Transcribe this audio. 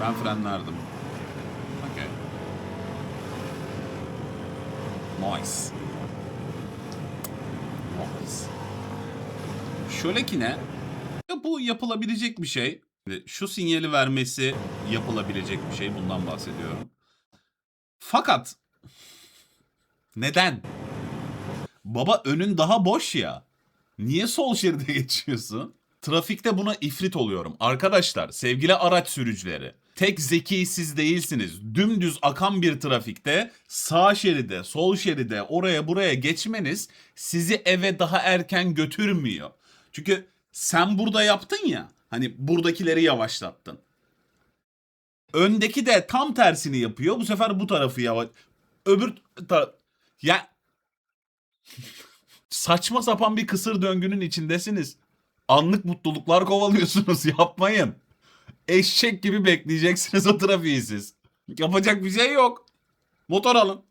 Ben frenlerdim. Okey. Nice. Nice. Şöyle ki ne? Bu yapılabilecek bir şey. Şu sinyali vermesi yapılabilecek bir şey. Bundan bahsediyorum. Fakat neden? Baba önün daha boş ya. Niye sol şeride geçiyorsun? Trafikte buna ifrit oluyorum. Arkadaşlar, sevgili araç sürücüleri. Tek zeki siz değilsiniz. Dümdüz akan bir trafikte sağ şeride, sol şeride, oraya buraya geçmeniz sizi eve daha erken götürmüyor. Çünkü sen burada yaptın ya. Hani buradakileri yavaşlattın. Öndeki de tam tersini yapıyor. Bu sefer bu tarafı yavaş. Öbür taraf... Ya saçma sapan bir kısır döngünün içindesiniz. Anlık mutluluklar kovalıyorsunuz. Yapmayın. Eşek gibi bekleyeceksiniz o trafiği siz. Yapacak bir şey yok. Motor alın.